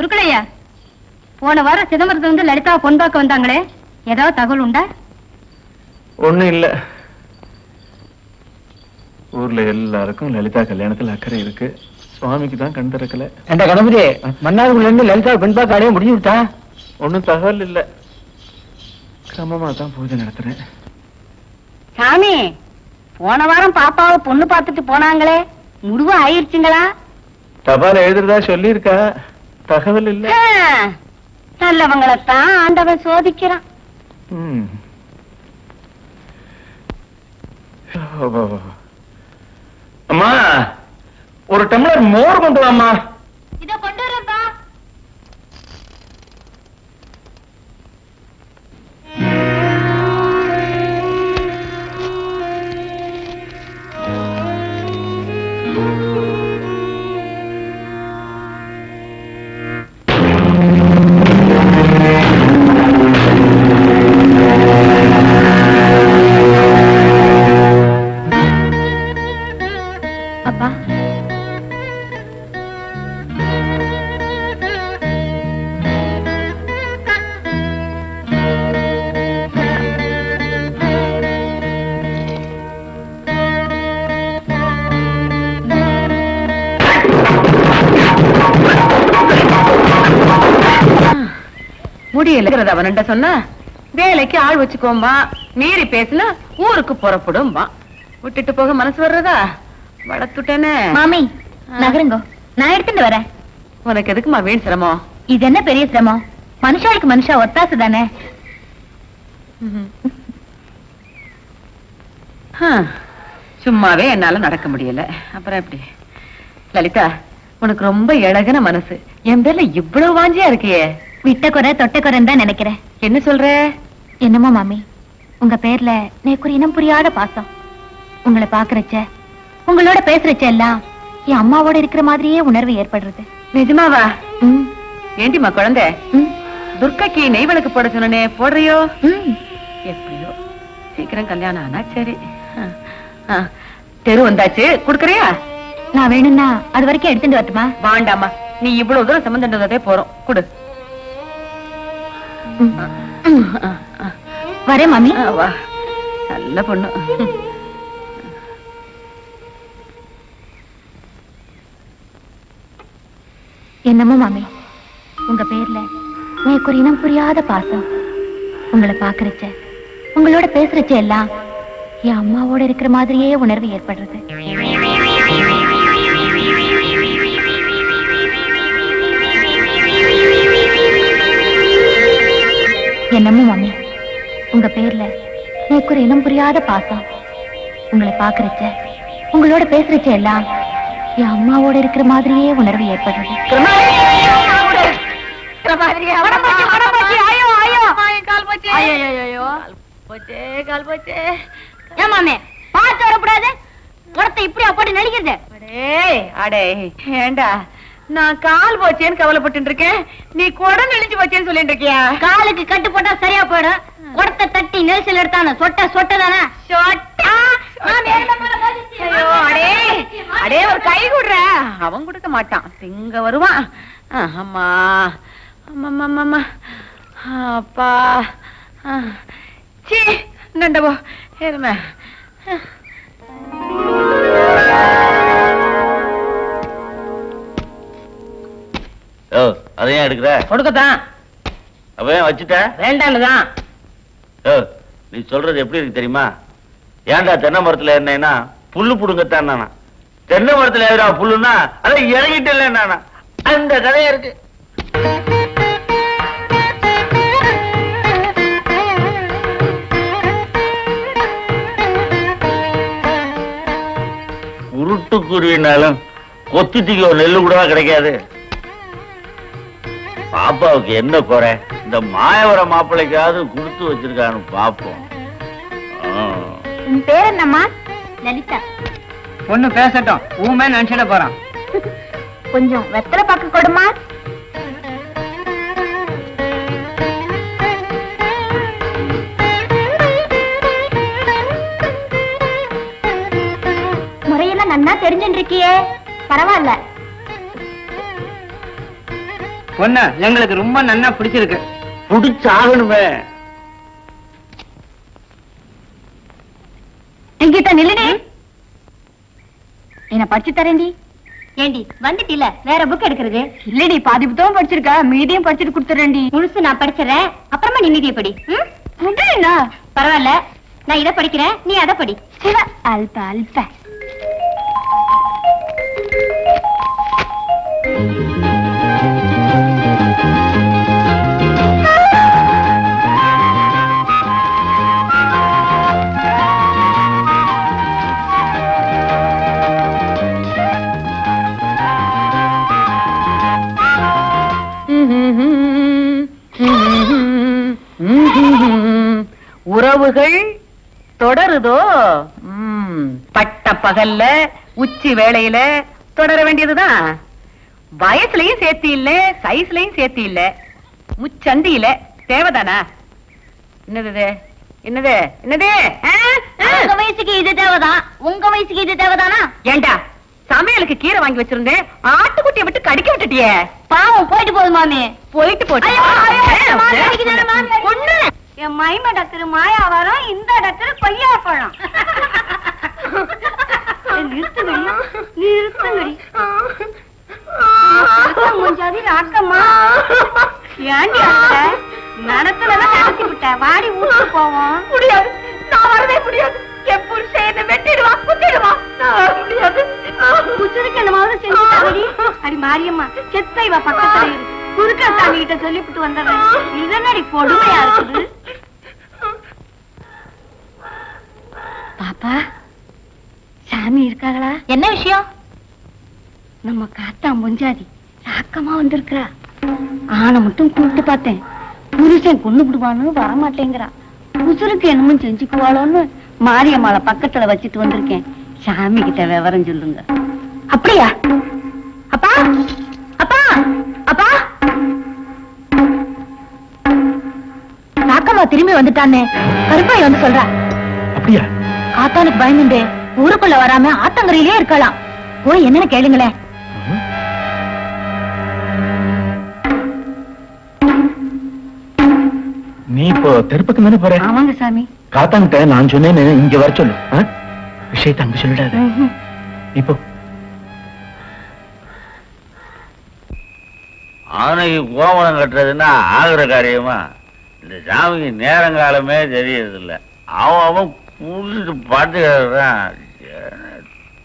குறுக்கலையா போன வாரம் சிதம்பரத்துல இருந்து லலிதா பொன் பார்க்க வந்தாங்களே. ஏதாவது தகவல் உண்டா? ஒண்ணும் இல்ல. ஊர்ல எல்லாருக்கும் லலிதா கல்யாணத்துல அக்கறை இருக்கு. சுவாமிக்கு தான் கண் திறக்கல. என்ற கணபதி மன்னார்குள்ள இருந்து லலிதா பெண் பார்க்க அடைய முடிஞ்சு விட்டா? ஒண்ணும் தகவல் இல்ல. கிரமமா தான் பூஜை நடத்துறேன். சாமி போன வாரம் பாப்பாவை பொண்ணு பார்த்துட்டு போனாங்களே. முடிவு ஆயிருச்சுங்களா? தபால் எழுதுறதா சொல்லியிருக்கா. தகவல் இல்ல. நல்லவங்களைத்தான் ஆண்டவன் சோதிக்கிறான். அம்மா ஒரு டம்ளர் மோர் கொண்டு வாம்மா. முடியல அவன்கிட்ட சொன்னா வேலைக்கு ஆள் வச்சுக்கோம்பா மீறி பேசினா ஊருக்கு புறப்படும்பா விட்டுட்டு போக மனசு வர்றதா? வளர்த்துட்டேனே. மாமி நகருங்க. நான் எடுத்துட்டு வரேன். உனக்கு எதுக்குமா வீண் சிரமம்? இது என்ன பெரிய சிரமம்? மனுஷாளுக்கு மனுஷா ஒத்தாசு தானே? ஹம். சும்மாவே என்னால நடக்க முடியல. அப்புறம் எப்படி? லலிதா உனக்கு ரொம்ப இழகுன மனசு. என் பேர்ல இவ்வளவு வாஞ்சியா இருக்கியே? விட்ட குறை தொட்ட குறைன்னு தான் நினைக்கிறேன். என்ன சொல்ற? என்னமோ மாமி உங்க பேர்ல எனக்கு ஒரு இனம் புரியாத பாசம். உங்களை பாக்குறச்ச உங்களோட பேசுறச்ச எல்லாம் என் அம்மாவோட இருக்கிற மாதிரியே உணர்வு ஏற்படுறது. நிஜமாவா? ம், ஏண்டிமா குழந்தை? ம், துர்க்கைக்கு நெய் விளக்கு போட சொன்னனே போடுறியோ? ம். எப்படியோ சீக்கிரம் கல்யாணம் ஆனா சரி. ஆ. தெரு வந்தாச்சு குடுக்கறியா? நான் வேணும்னா அது வரைக்கும் எடுத்துட்டு வரட்டுமா? வாண்டாமா நீ இவ்வளவு தூரம் சம்பந்தம் போறோம். குடு. வரேன் மாமி. வா. நல்ல பொண்ணு. என்னமோ மாமி உங்க பேர்ல எனக்கு ஒரு இனம் புரியாத பாசம். உங்களை பாக்குறச்ச உங்களோட பேசுறச்ச எல்லாம் என் அம்மாவோட இருக்கிற மாதிரியே உணர்வு ஏற்படுறது. என்னமோ மாமி உங்க பேர்ல எனக்கு ஒரு இனம் புரியாத பாசம். உங்களை பாக்குறச்ச உங்களோட பேசுறச்ச எல்லாம் என் அம்மாவோட இருக்கிற மாதிரியே உணர்வு உடத்தை இப்படி அப்படி நடிக்கிறது அடே அடே ஏண்டா? நான் கால் போச்சேன்னு கவலைப்பட்டு இருக்கேன் நீ குடம் நெளிஞ்சு போச்சேன்னு சொல்லிட்டு இருக்கியா காலுக்கு கட்டு போட்டா சரியா போயிடும். குடத்தை தட்டி நெரிசல் எடுத்தான? சொட்ட சொட்ட தானே? அடே. அடே ஒரு கை குடுற. அவன் கொடுக்க மாட்டான். திங்க வருவான். ஆ, அம்மா. அம்மா அப்பா. சீ நண்டவோ. எருமை ஓ அதையும் எடுக்கிற? கொடுக்கத்தான். அப்ப ஏன் வச்சுட்ட? வேண்டாம்னுதான். ஓ நீ சொல்றது எப்படி இருக்கு தெரியுமா? ஏன்டா தென்னை மரத்துல ஏறினேன்னா புல்லு புடுங்கத்தான் நானா. தென்னை மரத்துல ஏறா புல்லுன்னா அதை இறங்கிட்டு நானா. அந்த கதையா இருக்கு. உருட்டுக்குருவினாலும் கொத்திட்டிக்கு ஒரு நெல்லு கூட கிடைக்காது. பாப்பாவுக்கு என்ன குறை? இந்த மாயவர மாப்பிள்ளைக்காவது கொடுத்து வச்சிருக்கான்னு பாப்போம். உன் பேர் என்னம்மா? லலிதா. பொண்ணு பேசட்டும். ஊமே நினைச்சிட போறான். கொஞ்சம் வெத்தலை பாக்கு கொடுமா. முறையெல்லாம் நன்னா தெரிஞ்சுட்டு இருக்கியே. பரவாயில்ல. பொண்ணு எங்களுக்கு ரொம்ப நன்னா பிடிச்சிருக்கு. புடிச்சாகணுமே. எங்கிட்ட நில்லுடி என்ன படிச்சு தரேன்டி. ஏண்டி வந்துட்டில வேற புக் எடுக்கிறது? இல்லடி பாதி புத்தகம் படிச்சிருக்க? மீதியும் படிச்சுட்டு கொடுத்துறேன்டி. முழுசு நான் படிச்சிடறேன். அப்புறமா நீ மீதியை படி பரவாயில்ல. நான் இதை படிக்கிறேன் நீ அதை படி. சிவ அல்ப அல்ப. தொடருதோ? பட்ட பகல்ல உச்சி வேளையில தொடர வேண்டியதுதான் வயசுலயும் சேர்த்து இல்ல சைஸ்லயும் சேர்த்து இல்ல. முச்சந்தியில. தேவைதானா? என்னது? என்னது? என்னது? உங்க வயசுக்கு இது தேவைதான் உங்க வயசுக்கு இது தேவைதானா? ஏண்டா சமையலுக்கு கீரை வாங்கி வச்சிருந்தேன் ஆட்டுக்குட்டியை விட்டு கடிக்க விட்டுட்டியே? பாவம் போயிட்டு போகுது மாமி. போயிட்டு போச்சு என் மைம டாக்டர் மாயா வரும் இந்த டாக்டர் கொய்யா பழம் நிறுத்துங்கடி நிறுத்துங்கடி முஞ்சாதி ராக்கம்மா ஏண்டி அத்த நடத்துலதான் நடத்தி விட்ட. வாடி ஊருக்கு போவோம். முடியாது. நான் வரவே முடியாது. என் புருஷன் என்ன நான் வர முடியாது. என்னமாவது செஞ்சுட்டாங்கடி அடி மாரியம்மா செத்த இவ பக்கத்துல இரு. குறுக்க சாமி கிட்ட சொல்லிவிட்டு வந்துடுறேன் இதனடி கொடுமையா இருக்குது? பாப்பா சாமி இருக்காங்களா? என்ன விஷயம்? நம்ம காத்தா முஞ்சாதி ராக்கமா வந்திருக்கிறா. ஆனை மட்டும் கூப்பிட்டு பார்த்தேன். புருஷன் கொண்டு விடுவான்னு வரமாட்டேங்கிறா. உசுருக்கு என்னமோ செஞ்சுக்குவாளோன்னு மாரியம்மாளை பக்கத்துல வச்சுட்டு வந்திருக்கேன். சாமி கிட்ட விவரம் சொல்லுங்க. அப்படியா? அப்பா அப்பா அப்பா! ராக்கம்மா திரும்பி வந்துட்டானே கருப்பாய் வந்து சொல்றா. அப்படியா? காத்தானுக்கு பயந்துண்டு ஊருக்குள்ள வராம ஆத்தங்கரையிலே இருக்கலாம். போய் என்னன்னு கேளுங்களேன். நீ இப்போ தெருப்புக்கு தானே போற? ஆமாங்க சாமி. காத்தாங்கிட்ட நான் சொன்னேன்னு இங்க வர சொல்லு? விஷயத்தை அங்க சொல்லிடாத. இப்போ. ஆனைக்கு கோமணம் கட்டுறதுன்னா ஆகுற காரியமா? இந்த சாமிக்கு நேரங்காலமே தெரியறதில்ல அவன் அவன் குளிச்சுட்டு பார்த்துக்கிறான்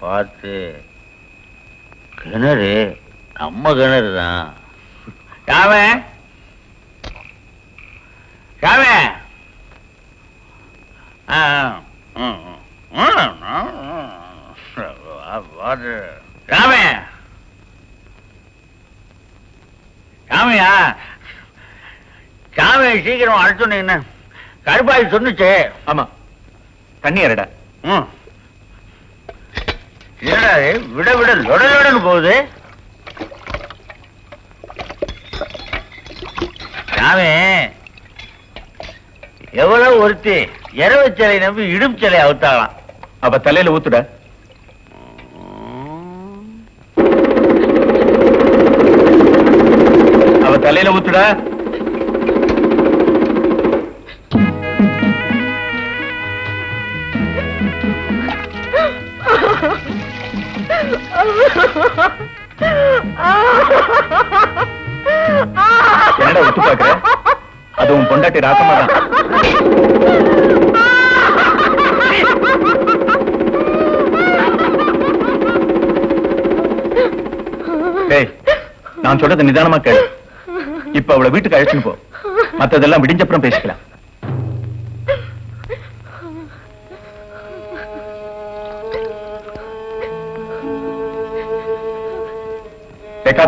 பார்த்து கிணறு நம்ம கிணறு தான் சாமே ஆ பார்த்து சாமே சாமியா சாமியை சீக்கிரம் அழைச்சோன்னு என்ன கருப்பாய் சொன்னுச்சு. ஆமா. தண்ணி அரடா. ம். என்னடா? விட விட லொட லொடன்னு போகுது. சாமி எவ்வளவு ஒருத்தி இரவு சிலை நம்பி இடுப்பு சிலை அவுத்தாகலாம் அவ தலையில ஊத்துட. அவ தலையில ஊத்துட. பொண்டாட்டி ராக்கமா தான். நான் சொல்றது நிதானமா கேளு. இப்ப அவளை வீட்டுக்கு அழைச்சுன்னு போ. மத்ததெல்லாம் விடிஞ்சப்புறம் பேசிக்கலாம். டேய்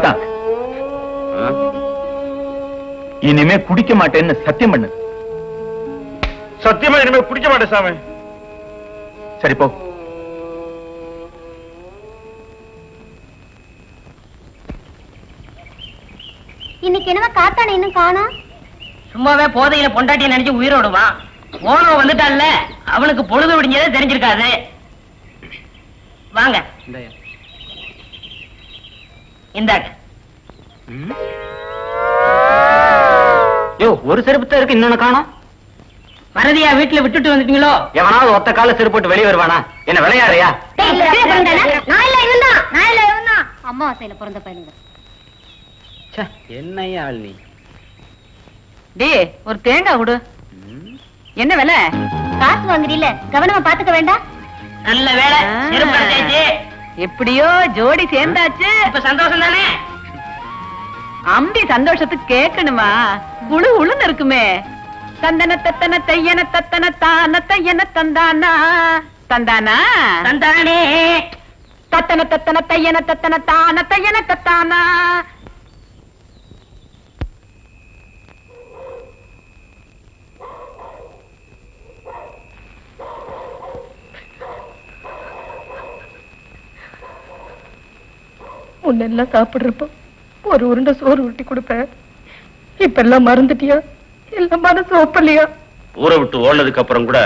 இனிமே குடிக்க மாட்டேன்னு சத்தியம் பண்ணு. சத்தியமா இனிமே குடிக்க மாட்டேன் சாமி. சரி போ. இன்னைக்கு என்னவா காத்தான இன்னும் காணோம் சும்மாவே போதையில பொண்டாட்டிய நினைச்சு உயிரோடுவான் ஓனம் வந்துட்டான்ல அவனுக்கு பொழுது விடிஞ்சதே தெரிஞ்சிருக்காது. வாங்க. இந்தாங்க யோ ஒரு செருப்பு தான் இருக்கு இன்னொன்னு காணோம். வரதியா வீட்டுல விட்டுட்டு வந்துட்டீங்களோ? எவனாவது ஒத்த கால செருப்பு வெளியே வருவானா? என்ன விளையாடுறியா? அம்மாவாசையில பிறந்த பையனுங்க. என்னையா ஆள் நீ? டேய் ஒரு தேங்காய் கொடு என்ன விலை? காசு வாங்குறீல்ல கவனமா பாத்துக்க வேண்டாம். நல்ல வேலை எப்படியோ ஜோடி சேர்ந்தாச்சு. இப்ப சந்தோஷம் தானே? அம்பி சந்தோஷத்துக்கு கேட்கணுமா? குழு உளுன்னு இருக்குமே. தந்தன தத்தன தையன தத்தன தான தையன தந்தானா? தந்தானா? தந்தானே. தத்தன தத்தன தையன தத்தன தான தையன தத்தானா? முன்னெல்லாம் சாப்பிடுறப்போ ஒரு உருண்டை சோறு உருட்டி கொடுப்பேன் இப்ப எல்லாம் மறந்துட்டியா? எல்லாம் மனசு ஒப்பலையா? ஊரை விட்டு ஓடுனதுக்கு அப்புறம் கூட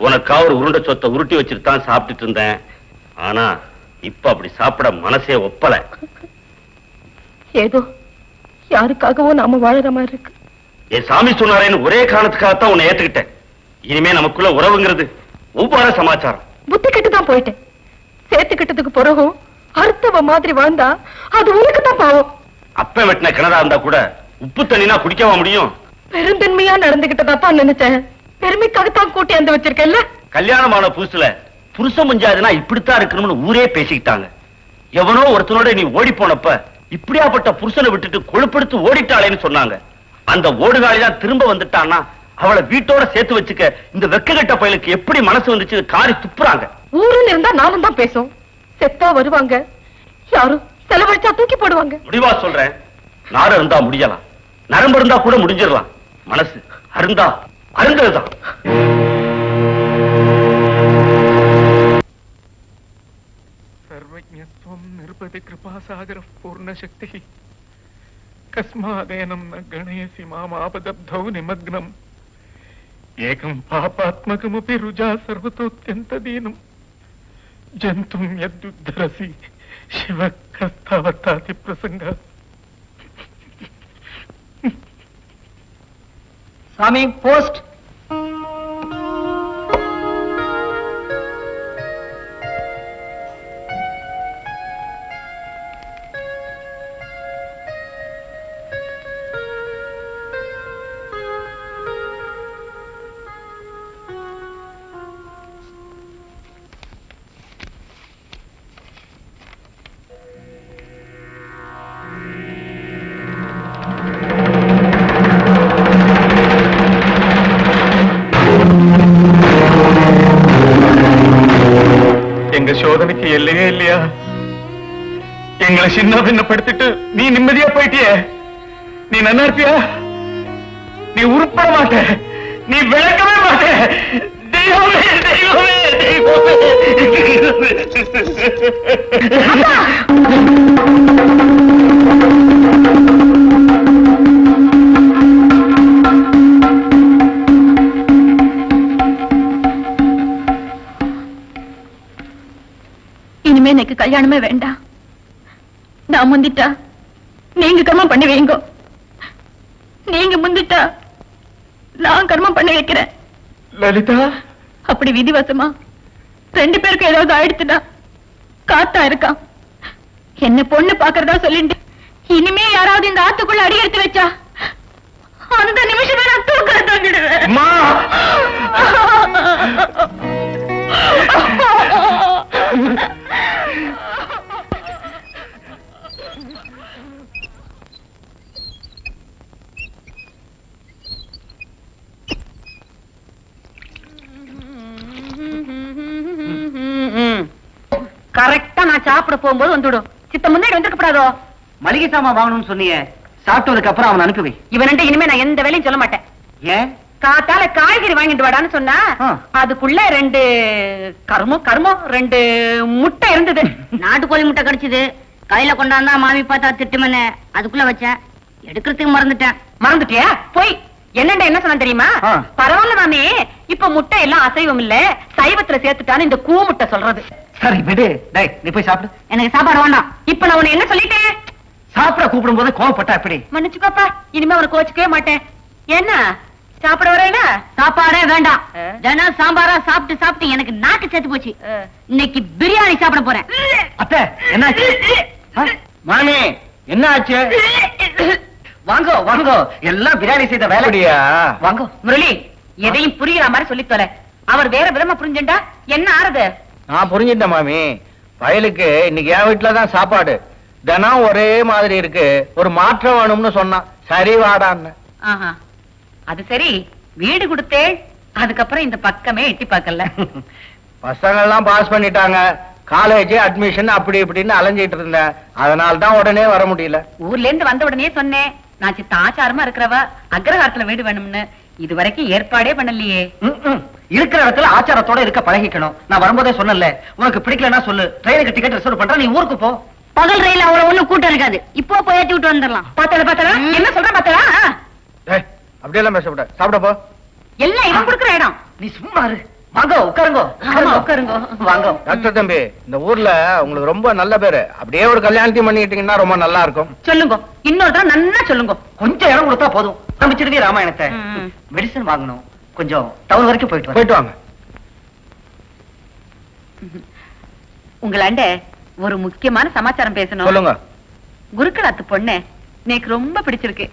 உனக்கா ஒரு உருண்டை சொத்தை உருட்டி வச்சுட்டு தான் சாப்பிட்டுட்டு இருந்தேன். ஆனா இப்ப அப்படி சாப்பிட மனசே ஒப்பல. ஏதோ யாருக்காகவோ நாம வாழற மாதிரி இருக்கு. என் சாமி சொன்னாரேன்னு ஒரே காரணத்துக்காகத்தான் உன்னை ஏத்துக்கிட்டேன். இனிமே நமக்குள்ள உறவுங்கிறது ஒவ்வொரு சமாச்சாரம். புத்தி கெட்டு தான் போயிட்டேன் சேர்த்துக்கிட்டதுக்கு பிறகும் அறுத்தவ மாதிரி வாழ்ந்தா அது உனக்கு தான் பாவம். அப்ப வெட்டின கிணறா இருந்தா கூட உப்பு தண்ணினா குடிக்கவா முடியும்? பெருந்தன்மையா நடந்துகிட்டதான் நினைச்சேன். பெருமைக்காகத்தான் கூட்டி வந்து வச்சிருக்கேன்ல? கல்யாணமான புதுசுல புருஷன் முஞ்சாதுன்னா இப்படித்தான் இருக்கணும்னு ஊரே பேசிக்கிட்டாங்க. எவனோ ஒருத்தனோட நீ ஓடி போனப்ப இப்படியாப்பட்ட புருஷனை விட்டுட்டு கொழுப்படுத்து ஓடிட்டாளேன்னு சொன்னாங்க. அந்த ஓடுகாலி தான் திரும்ப வந்துட்டான்னா அவளை வீட்டோட சேர்த்து வச்சுக்க இந்த வெக்ககட்ட பயலுக்கு எப்படி மனசு வந்துச்சு காரி துப்புறாங்க. ஊருன்னு இருந்தா நானும் தான் பேசும். செத்தா வருவாங்க. யாரும் செலவழிச்சா தூக்கி போடுவாங்க. முடிவா சொல்றேன். நார் இருந்தா முடியலாம். நரம்பு இருந்தா கூட முடிஞ்சிடலாம். மனசு அருந்தா அருந்ததுதான். சர்வஜத்வம் கிருபாசாகர பூர்ணசக்தி. கஸ்மாதேனம் ந கணேசி மாம் நிமக்னம். ஏகம் பாபாத்மகமபி ருஜா சர்வதோத்யந்த தீனம் ஜந்தும் யத்யுத்தரசி சிவக் కర్తావర్తాది ప్రసంగ. స్వామి పోస్ట్. இல்லையே இல்லையா? எங்களை சின்ன பின்ன படுத்துட்டு நீ நிம்மதியா போயிட்டியே? நீ நல்லா இருப்பியா? நீ உருப்பட மாட்ட. நீ விளக்கவே மாட்ட. தெய்வமே தெய்வமே தெய்வமே. கல்யாணமே வேண்டாம் நான் முந்திட்டா நீங்க கர்மம் பண்ணி வைங்க நீங்க முந்திட்டா நான் கர்மம் பண்ணி வைக்கிறேன். லலிதா? அப்படி விதிவசமா? ரெண்டு பேருக்கு ஏதாவது ஆயிடுச்சுன்னா காத்தா இருக்கான் என்ன பொண்ணு பாக்குறதா சொல்லிட்டு இனிமே யாராவது இந்த ஆத்துக்குள்ள அடி எடுத்து வச்சா அந்த நிமிஷமே நான் தூக்கல தங்கிடுவேன் அம்மா கரெக்டா நான் சாப்பிட போகும்போது வந்துடும். சித்த முன்னாடி வந்திருக்கப்படாதோ? மளிகை சாமான் வாங்கணும்னு சொன்னீங்க சாப்பிட்டதுக்கு அப்புறம் அவன் அனுப்பி வை. இவன்ட்ட இனிமே நான் எந்த வேலையும் சொல்ல மாட்டேன். ஏன்? காத்தால காய்கறி வாங்கிட்டு வாடான்னு சொன்னா. அதுக்குள்ள ரெண்டு கருமம் கருமம் ரெண்டு முட்டை இருந்தது. நாட்டுக்கோழி முட்டை கடிச்சது. கையில கொண்டாந்தா மாமி பார்த்தா திட்டுமனே அதுக்குள்ள வச்சேன். எடுக்கிறதுக்கு மறந்துட்டேன். மறந்துட்டியா? போய் என்னண்ட என்ன சொன்ன தெரியுமா. பரவாயில்ல மாமி இப்ப முட்டை எல்லாம் அசைவம் இல்ல சைவத்துல சேர்த்துட்டான்னு இந்த கூ முட்டை சொல்றது. சரி விடு. டேய் நீ போய் சாப்பிடு. எனக்கு சாப்பாடு வேண்டாம். இப்ப நான் உன்னை என்ன சொல்லிட்டேன்? சாப்பிட கூப்பிடும் போது கோவப்பட்டா எப்படி? மன்னிச்சுக்கோப்பா. இனிமே அவனை கோச்சுக்கவே மாட்டேன். என்ன? சாப்பிட வரேனா சாப்பாடே வேண்டாம். ஆ. தினம் சாம்பாரா சாப்பிட்டு சாப்பிட்டு எனக்கு நாக்கு செத்து போச்சு. இன்னைக்கு பிரியாணி சாப்பிட போறேன். அத்தை என்னாச்சு? ஆ? மாமி என்ன ஆச்சு வாங்கோ வாங்கோ. எல்லாம் பிரியாணி செய்த வேலை. அப்படியா? வாங்கோ. முரளி எதையும் புரியுற மாதிரி சொல்லி தொலை அவர் வேற விதமா புரிஞ்சுண்டா என்ன ஆறுது? நான் புரிஞ்சுட்டேன் மாமி. பயலுக்கு இன்னைக்கு என் வீட்டுல தான் சாப்பாடு. தினம் ஒரே மாதிரி இருக்கு. ஒரு மாற்றம் வேணும்னு சொன்னான் சரி வாடான்னு. ஆஹா. அது சரி. வீடு கொடுத்தே அதுக்கப்புறம் இந்த பக்கமே எட்டி பார்க்கல. பசங்க எல்லாம் பாஸ் பண்ணிட்டாங்க. காலேஜ் அட்மிஷன் அப்படி இப்படின்னு அலைஞ்சிட்டு இருந்தேன். அதனால தான் உடனே வர முடியல. ஊர்ல இருந்து வந்த உடனே சொன்னேன் நான் சித்த ஆச்சாரமா இருக்கிறவ அக்ரஹாரத்துல வீடு வேணும்னு. இது வரைக்கும் ஏற்பாடே பண்ணலையே. இருக்கிற இடத்துல ஆச்சாரத்தோட இருக்க பழகிக்கணும். நான் வரும்போதே சொன்னல உனக்கு பிடிக்கலன்னா சொல்லு. ட்ரெயினுக்கு டிக்கெட் ரிசர்வ் பண்றேன் நீ ஊருக்கு போ. பகல் ரயில் அவ்வளவு ஒண்ணும் கூட்டம் இருக்காது. இப்போ போய் ஏத்தி விட்டு வந்துடலாம். பார்த்தல பார்த்தல? என்ன சொல்ற பார்த்தல? ஏய், அப்படியெல்லாம் பேசக்கூடாது சாப்பிட போ. எல்லாம் இவன் கொடுக்குற இடம். நீ சும்மா இரு. வாங்கோ உட்காருங்கோ. ஆமா, உட்காருங்கோ. வாங்கோ. டாக்டர் தம்பி இந்த ஊர்ல உங்களுக்கு ரொம்ப நல்ல பேரு. அப்படியே ஒரு கல்யாணத்தையும் பண்ணிக்கிட்டீங்கன்னா ரொம்ப நல்லா இருக்கும். சொல்லுங்க. இன்னொரு தடவை நன்னா சொல்லுங்க. கொஞ்சம் இடம் கொடுத்தா போதும். ஆரம்பிச்சிருவே ராமாயணத்தை. மெடிசன் வாங்கணும். கொஞ்சம் டவுன் வரைக்கும் போயிட்டு. போயிட்டு வாங்க. உங்களாண்ட ஒரு முக்கியமான சமாச்சாரம் பேசணும். சொல்லுங்க. குருக்களாத்து பொண்ணு எனக்கு ரொம்ப பிடிச்சிருக்கு.